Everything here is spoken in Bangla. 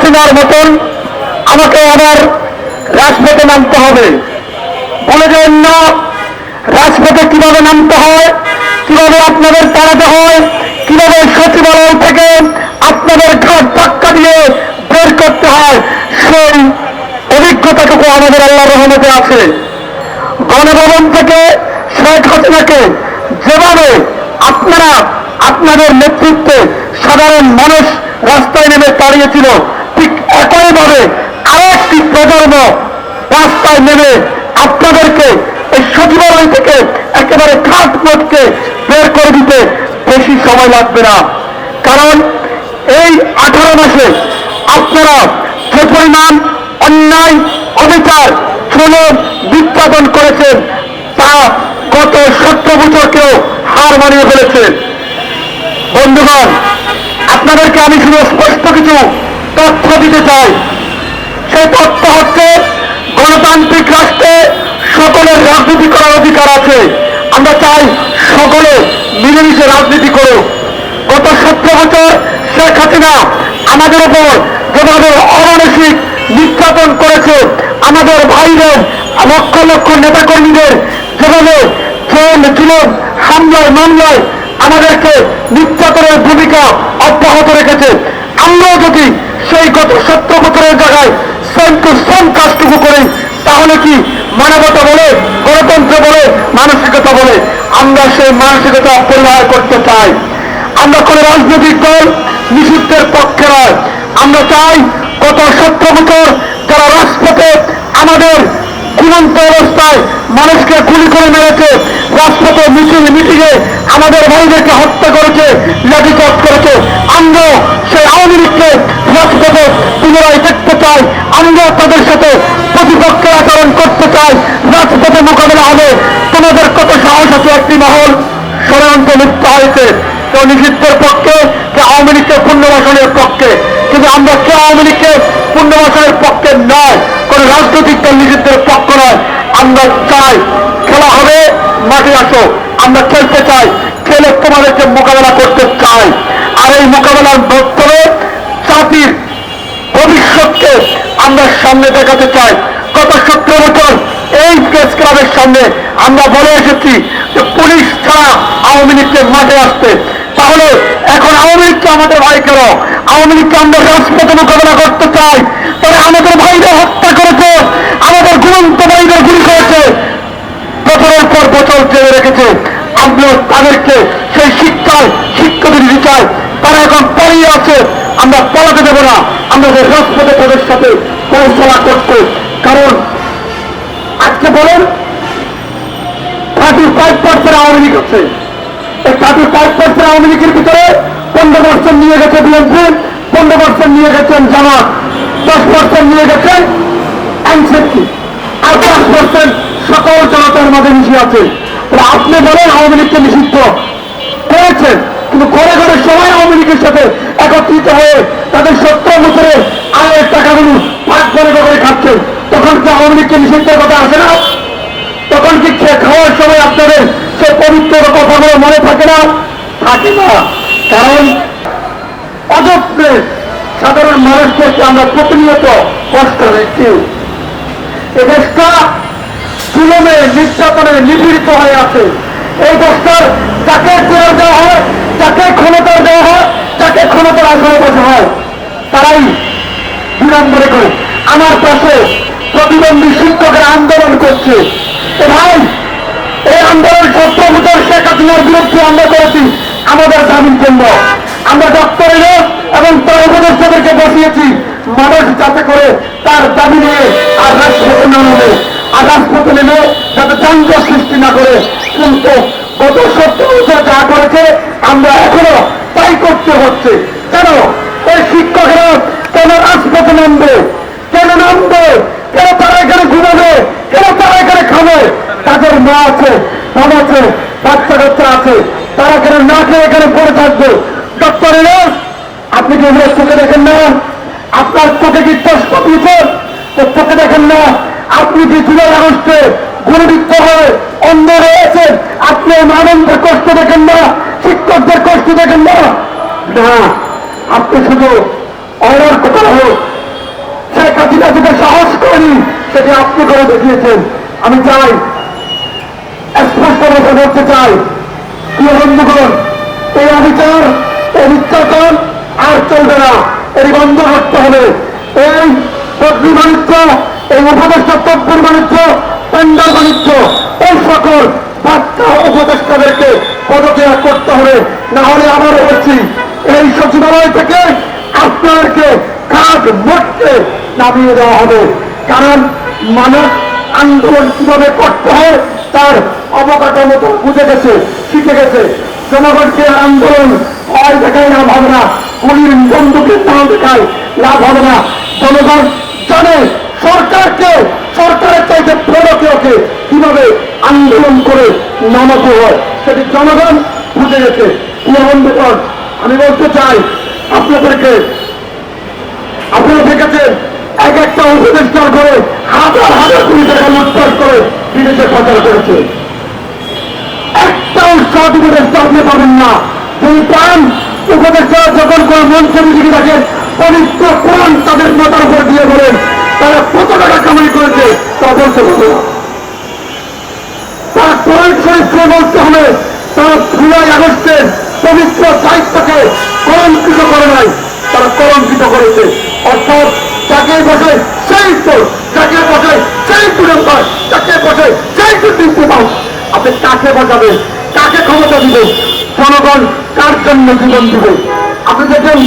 হাসিনার মতন আমাকে আবার রাজপথে নামতে হবে। বলে দেন না, রাজপথে কীভাবে নামতে হয়, কীভাবে আপনাদের তাড়াতে হয়, কীভাবে সচিবালয় থেকে আপনাদের ঘাট ধাক্কা দিয়ে বের করতে হয়, সেই অভিজ্ঞতাটুকু আমাদের আল্লাহ রহমতে আছে। গণভবন থেকে শেখ হাসিনাকে যেভাবে আপনারা, আপনাদের নেতৃত্বে সাধারণ মানুষ রাস্তায় নেমে দাঁড়িয়েছিল একইভাবে আরেকটি প্রজন্ম রাস্তায় নেমে আপনাদেরকে এই সচিবালয় থেকে একেবারে ঘাট পথকে বের করে দিতে বেশি সময় লাগবে না। কারণ এই আঠারো মাসে আপনারা যে পরিমাণ অন্যায়, অবিচার শ্রম বিজ্ঞাপন করেছেন, তা গত সত্তর বছরকেও হার মানিয়ে ফেলেছে। বন্ধুগণ, আপনাদেরকে আমি শুধু স্পষ্ট কিছু তথ্য দিতে চাই। সেই তথ্য হচ্ছে, গণতান্ত্রিক রাষ্ট্রে সকলের রাজনীতি করার অধিকার আছে। আমরা চাই সকলে মিলেমিশে রাজনীতি করুক। গত সত্তর বছর শেখ হাসিনা আমাদের উপর যেভাবে অমানসিক নির্যাতন করেছে, আমাদের ভাইদের লক্ষ লক্ষ নেতাকর্মীদের যেভাবে জেল জুলুম হামলায় মামলায় আমাদেরকে নির্যাতনের ভূমিকা অব্যাহত রেখেছে, আমরাও যদি সেই গত সত্তর বছরের জায়গায় সেম টু সেম কাজটুকু করি তাহলে কি মানবতা বলে, গণতন্ত্র বলে, মানসিকতা বলে আমরা সেই মানসিকতা পরিহার করতে চাই। আমরা কোন রাজনৈতিক দল নিষিদ্ধের পক্ষে নয়। আমরা চাই গত সত্তর বছর যারা রাজপথে আমাদের ঘুমন্ত অবস্থায় মানুষকে গুলি করে মেরেছে, রাজপথে মিছিল, মিটিংয়ে আমাদের ভাইদেরকে হত্যা করেছে লাঠিচার্জ করেছে, আমরা আওয়ামী লীগকে পুনরায় দেখতে চাই আমরা তাদের সাথে প্রতিপক্ষের আচরণ করতে চাই। রাজপথে মোকাবেলা হবে। তোমাদের কত সাহস আছে একটি মহল? ষড়যন্ত্র লিপ্ত হয়েছে। কেউ নিষিদ্ধের পক্ষে, কেউ আওয়ামী লীগকে পুনর্বাসনের পক্ষে। কিন্তু আমরা কেউ আওয়ামী লীগকে পুনর্বাসনের পক্ষে নয়। কোন রাজনৈতিক দল নিষিদ্ধের পক্ষ নয়। আমরা চাই খেলা মাঠে আসো। আমরা খেলতে চাই, খেলে তোমাদেরকে মোকাবেলা করতে চাই। আর এই মোকাবেলার মাধ্যমে জাতির ভবিষ্যৎকে আমরা সামনে দেখাতে চাই। গত সতেরো বছর এই প্রেস ক্লাবের সামনে আমরা বলে এসেছি যে পুলিশ ছাড়া আওয়ামী লীগকে মাঠে আসতে। তাহলে এখন আওয়ামী লীগকে আমাদের ভাই কেন? আওয়ামী লীগকে আমরা রাজপথে মোকাবেলা করতে চাই। তবে আমাদের ভাইদের হত্যা করেছে আমাদের ঘুমন্ত ভাইদের গুলি করেছে বছরের পর বছর জেলে রেখেছে আমরা তাদেরকে সেই শিক্ষায় শিক্ষা দিতে চাই তারা এখন পড়িয়ে আছে। আমরা পলাতে দেবো না। আমরা রাজপথে তাদের সাথে পৌঁছলা করতে। কারণ আজকে বলেন thirty five percent Awami League আছে। এই থার্টি ফাইভ পার্সেন্ট আওয়ামী লীগের ভিতরে পনেরো পার্সেন্ট নিয়ে গেছে বিএনপি, পনেরো পার্সেন্ট নিয়ে গেছেন জামাত, দশ পার্সেন্ট নিয়ে এনসিপি। আর দশ পার্সেন্ট সকল জনতার মাঝে মিশে আছে। তাহলে আপনি বলেন আওয়ামী লীগকে নিষিদ্ধ করেছেন। কিন্তু ঘরে ঘরে সবাই আওয়ামী লীগের সাথে একত্রিত হয়ে তাদের সত্তর বছরে আয়ের টাকাগুলো ভাগ করে করে খাচ্ছেন তখন কি আওয়ামী লীগকে নিষিদ্ধের কথা আসে না? তখন কি খাওয়ার সময় আপনাদের সে পবিত্র কথাগুলো মনে থাকে না? থাকে না। কারণ অযত্নে সাধারণ মানুষদেরকে আমরা প্রতিনিয়ত কষ্ট দিচ্ছি এ দেশটা জুলমে নির্যাতনে নিপীড়িত হয়ে আছে। এই দেশটার যাকে জেল দেওয়া হয়, যাকে ক্ষমতা দেওয়া হয়, যাকে ক্ষমতার আসনে বসা হয়, তারাই বিড়ম্বরে করে। আমার পাশে প্রতিবন্ধী শিক্ষকের আন্দোলন করছে। তো ভাই, এই আন্দোলন বছর শেখ হাসিনার বিরুদ্ধে আমরা করেছি। আমাদের দাবির জন্য আমরা ডক্টর ডক্টরের এবং তার উপদেষ্টাদেরকে বসিয়েছি। মানুষ যাতে করে তার দাবি নিয়ে আর রাজপথে না আর রাজপথে নেমে যাতে দ্বন্দ্ব সৃষ্টি না করে। কিন্তু গত সত্তর বছর যা করেছে, আমরা এখনও তাই করতে হচ্ছে। কেন? এই শিক্ষকেরা কেন রাজপথে নামবে? কেন নামবে? কেন তারা এখানে ঘুমাবে? কেন তারা এখানে খাবে? তাদের মা আছে, বাবা আছে বাচ্চা কাচ্চা আছে। তারা কেন না খেয়ে এখানে পড়ে থাকবে? ডক্টর ইরাজ আপনি কি চোখে দেখেন না? আপনার চোখে কি চশমা দিয়েছেন তো চোখে দেখেন না। আপনি যে মানুষকে আগস্টে হয়ে অন্য রয়েছেন আপনি মানুষদের কষ্ট দেখেন না, শিক্ষকদের কষ্ট দেখেন না। না, আপনি শুধু অর্ডার কথা হোক শেখ হাসিনা যেটা সাহস করেনি, সেটা আপনি করে দেখিয়েছেন। আমি চাই, স্পষ্ট কথা বলতে চাই, প্রিয় বন্ধুগণ, এই অবিচার, এই নির্যাতন আর চলবে না। এটি বন্ধ করতে হবে। উপদেষ্টাদেরকে পদত্যাগ করতে হবে, না হলে আবারও বলছি, এই সচিবালয় থেকে আপনাদেরকে কাজ মোটকে নামিয়ে দেওয়া হবে। কারণ মানব আন্দোলন কীভাবে করতে হয়, তার অবকাঠামো তো বুঝে গেছে, শিখে গেছে। জনগণকে আন্দোলন হয় দেখায় না, গুলির বন্ধুকে নাম দেখায় লাভ হবে না। জনগণ জানে, সরকারকে সরকারের চাইতে বড় কেউকে কীভাবে আন্দোলন করে নামাতে হয়। সেটি জনগণ বুঝে গেছে। বন্ধুগণ, আমি বলতে চাই, আপনাদেরকে, আপনারা দেখেছেন, এক একটা উপদেষ্টার করে হাজার হাজার কোটি টাকা লুটপাট করে বিদেশে পাচার করেছে। একটাও সৎ উপদেষ্টা আপনি পাবেন না। যদি পান উপদেষ্টা যখন কোন মিটিংয়ে রাখেন পবিত্র কোরআন তাদের মাথার উপর দিয়ে বলেন, তারা কত টাকা কামাই করেছে তা বলতে পারবে না। শরীফকে বলতে হবে। তারা জুলাই আগস্টের পবিত্র দায়িত্বকে কলঙ্কিত করে নাই। তারা কলঙ্কিত করেছে। অর্থাৎ যাকে বসে সেই তো যাকে বসে সেই পুরস্কার যাকে বসে সেই দুর্নীতি পাও আপনি কাকে বাঁচাবেন কাকে ক্ষমতা দিবেন? জনগণ কার জন্য জীবন দিবে? আপনি দেখেন